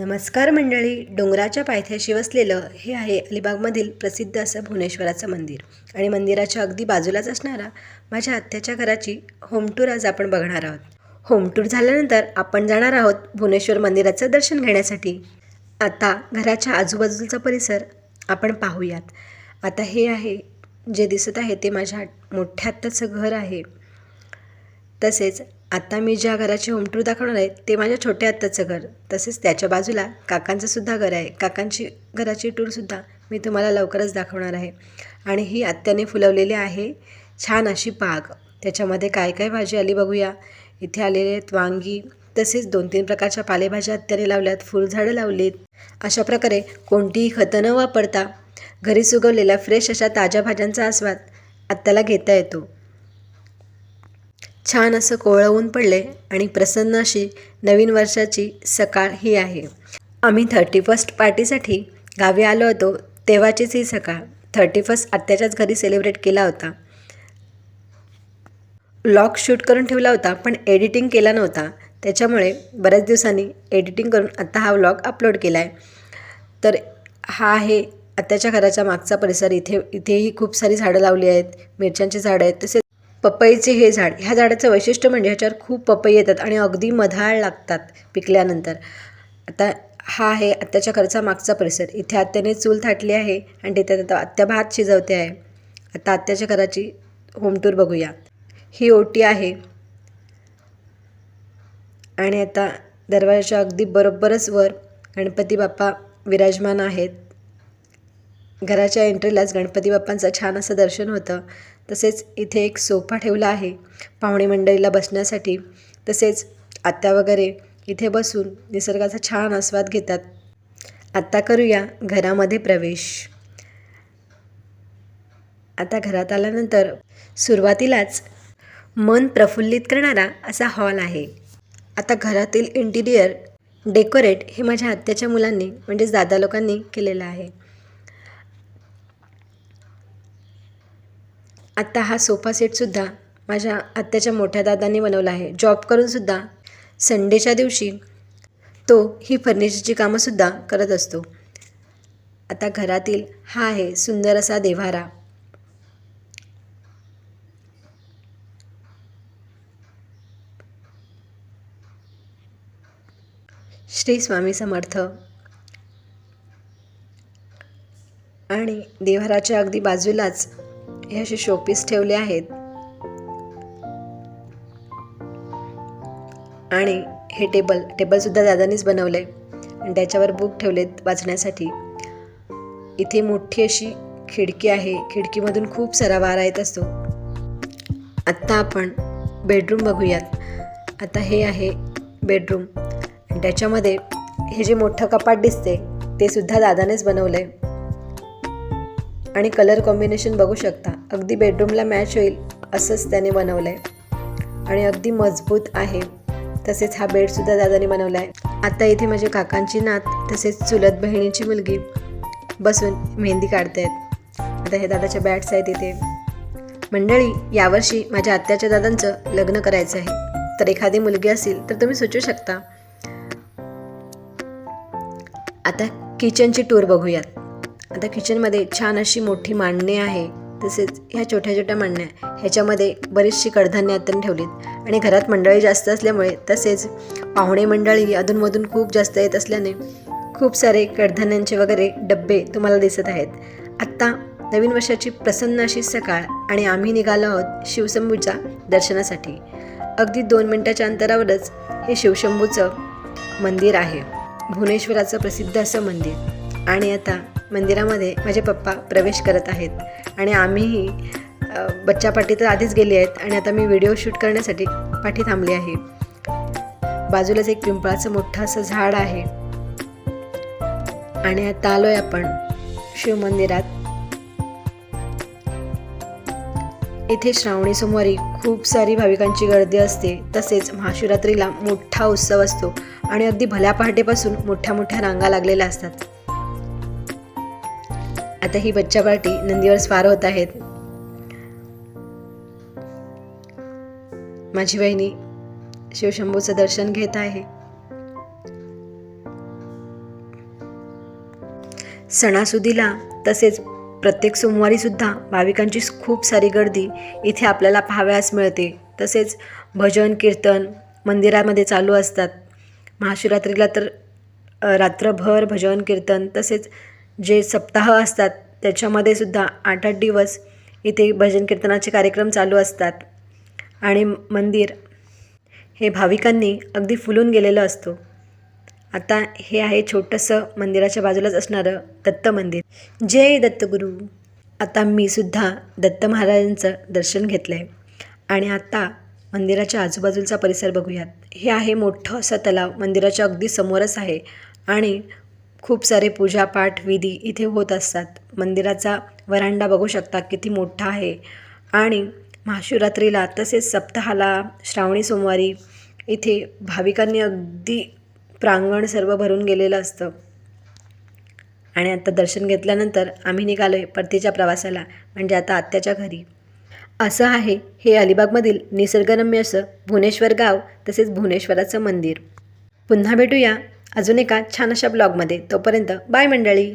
नमस्कार मंडळी डोंगराच्या पायथ्याशी वसलेलं हे आहे अलिबागमधील प्रसिद्ध असं भुवनेश्वराचं मंदिर. आणि मंदिराच्या अगदी बाजूलाच असणारा माझ्या आत्याच्या घराची होम टूर आज आपण बघणार आहोत. होम टूर झाल्यानंतर आपण जाणार आहोत भुवनेश्वर मंदिराचं दर्शन घेण्यासाठी. आता घराच्या आजूबाजूचा परिसर आपण पाहूयात. आता हे आहे जे दिसत आहे ते माझ्या मोठ्या आत्ताचं घर आहे. तसेच आता मी ज्या घराची होम टूर दाखवणार आहे ते माझ्या छोट्या आत्ताचं घर. तसेच त्याच्या बाजूला काकांचं सुद्धा घर आहे. काकांची घराची टूरसुद्धा मी तुम्हाला लवकरच दाखवणार आहे. आणि ही आत्याने फुलवलेली आहे छान अशी बाग. त्याच्यामध्ये काय काय भाजी आली बघूया. इथे आलेले आहेत वांगी तसेच दोन तीन प्रकारच्या पालेभाज्या आत्याने लावल्यात फुलझाडं लावलीत. अशा प्रकारे कोणतीही खतं न वापरता घरी सुगवलेल्या फ्रेश अशा ताज्या भाज्यांचा आस्वाद आत्याला घेता येतो. छान असं कोवळवून पडले आणि प्रसन्न अशी नवीन वर्षाची सकाळ ही आहे. आम्ही थर्टी फर्स्ट पार्टीसाठी गावी आलो होतो तेव्हाचीच ही सकाळ. थर्टी फर्स्ट आत्याच्याच घरी सेलिब्रेट केला होता. लॉक शूट करून ठेवला होता पण एडिटिंग केला नव्हता. त्याच्यामुळे बऱ्याच दिवसांनी एडिटिंग करून आत्ता हा व्लॉग अपलोड केला आहे तर हा आहे आत्याच्या घराच्या मागचा परिसर. इथे इथेही खूप सारी झाडं लावली आहेत मिरच्यांची झाडं आहेत तसेच पपईचे हे झाड ह्या झाडाचं वैशिष्ट्य म्हणजे ह्याच्यावर खूप पपई येतात आणि अगदी मधाळ लागतात पिकल्यानंतर. आता हा आहे आत्याच्या घरचा मागचा परिसर. इथे आत्याने चूल थाटली आहे आणि तिथे आता आत्या भात शिजवते आहे. आता आत्याच्या घराची होम टूर बघूया. ही ओटी आहे. आणि आता दरवाजाच्या अगदी बरोबरच वर गणपती बाप्पा विराजमान आहेत. घराच्या एंट्रीलाच गणपती बाप्पांचं छान असं दर्शन होतं. तसेच इथे एक सोफा ठेवला आहे. पाहुणे मंडळीला बसण्यासाठी. तसेच आत्या वगैरे इथे बसून निसर्गाचा छान आस्वाद घेतात. आत्ता करूया घरामध्ये प्रवेश. आता घरात आल्यानंतर सुरुवातीलाच मन प्रफुल्लित करणारा असा हॉल आहे. आता घरातील इंटिरियर डेकोरेट हे माझ्या आत्याच्या मुलांनी म्हणजेच दादा लोकांनी केलेलं आहे. आत्ता हा सोफा सेटसुद्धा माझ्या आत्याच्या मोठ्या दादांनी बनवला आहे. जॉब करूनसुद्धा संडेच्या दिवशी तो ही फर्निचरची कामंसुद्धा करत असतो. आता घरातील हा आहे सुंदर असा देव्हारा. श्री स्वामी समर्थ. आणि देव्हाराच्या अगदी बाजूलाच हे असे शोपीस ठेवले आहेत. आणि हे टेबल टेबलसुद्धा दादानीच बनवलं आहे आणि त्याच्यावर बुक ठेवलेत वाचण्यासाठी. इथे मोठी अशी खिडकी आहे. खिडकीमधून खूप सारा वारा येत असतो. आत्ता आपण बेडरूम बघूयात. आता हे आहे बेडरूम आणि त्याच्यामध्ये हे जे मोठं कपाट दिसते ते सुद्धा दादानेच बनवलं आहे आणि कलर कॉम्बिनेशन बघू शकता. अगदी बेडरूमला मॅच होईल असंच त्याने बनवलं आहे आणि अगदी मजबूत आहे. तसेच हा बेडसुद्धा दादाने बनवला आहे आता इथे माझे काकांची नात तसेच चुलत बहिणीची मुलगी बसून मेहंदी काढतायत. आता हे दादाच्या बॅट्स आहेत इथे. मंडळी यावर्षी माझ्या आत्याच्या दादांचं लग्न करायचं आहे. तर एखादी मुलगी असेल तर तुम्ही सुचवू शकता. आता किचनची टूर बघूयात. आता किचनमध्ये छान अशी मोठी मांडणी आहे. तसेच ह्या छोट्या छोट्या मांडण्या ह्याच्यामध्ये बरीचशी कडधान्य आतून ठेवलीत. आणि घरात मंडळी जास्त असल्यामुळे तसेच पाहुणे मंडळी अधूनमधून खूप जास्त येत असल्याने खूप सारे कडधान्यांचे वगैरे डब्बे तुम्हाला दिसत आहेत. आत्ता नवीन वर्षाची प्रसन्न अशी सकाळ आणि आम्ही निघालो आहोत शिवशंभूच्या दर्शनासाठी. अगदी दोन मिनटाच्या अंतरावरच हे शिवशंभूचं मंदिर आहे. भुवनेश्वराचं प्रसिद्ध असं मंदिर. आणि आता मंदिरामध्ये माझे पप्पा प्रवेश करत आहेत. आणि आम्हीही बच्चा पाठी तर आधीच गेली आहेत आणि आता मी व्हिडिओ शूट करण्यासाठी पाठी थांबली आहे. बाजूलाच एक पिंपळाचं मोठं असं झाड आहे. आणि आता आलोय आपण शिवमंदिरात इथे श्रावणी सोमवारी खूप सारी भाविकांची गर्दी असते. तसेच महाशिवरात्रीला मोठा उत्सव असतो. आणि अगदी भल्या पहाटेपासून मोठ्या मोठ्या रांगा लागलेल्या असतात. आता ही बच्चा पार्टी नंदीवर स्वार होत आहेत. माझी बहिणी शिवशंभूचं दर्शन घेत आहे. सणासुदीला तसेच प्रत्येक सोमवारीसुद्धा भाविकांची खूप सारी गर्दी इथे आपल्याला पाहावयास मिळते. तसेच भजन कीर्तन मंदिरामध्ये चालू असतात. महाशिवरात्रीला तर रात्रभर भजन कीर्तन तसेच जे सप्ताह असतात त्याच्यामध्ये सुद्धा आठ आठ दिवस इथे भजन कीर्तनाचे कार्यक्रम चालू असतात. आणि मंदिर हे भाविकांनी अगदी फुलून गेलेलं असतो. आता हे आहे छोटंसं मंदिराच्या बाजूलाच असणारं दत्त मंदिर. जय दत्तगुरू आता मी सुद्धा दत्त महाराजांचं दर्शन घेतलं आहे आणि आता मंदिराच्या आजूबाजूचा परिसर बघूयात. हे आहे मोठं असं तलाव. मंदिराच्या अगदी समोरच आहे. आणि खूप सारे पूजापाठ विधी इथे होत असतात. मंदिराचा वरांडा बघू शकता किती मोठा आहे. आणि महाशिवरात्रीला तसेच सप्ताहाला श्रावणी सोमवारी इथे भाविकांनी अगदी प्रांगण सर्व भरून गेलेलं असतं. आणि आता दर्शन घेतल्यानंतर आम्ही निघालो आहे परतीच्या प्रवासाला म्हणजे आता आत्याच्या घरी. असं आहे हे अलिबागमधील निसर्गरम्य असं भुवनेश्वर गाव तसेच भुवनेश्वराचं मंदिर. पुन्हा भेटूया अजून एका छान अशा ब्लॉगमध्ये तोपर्यंत बाय मंडळी.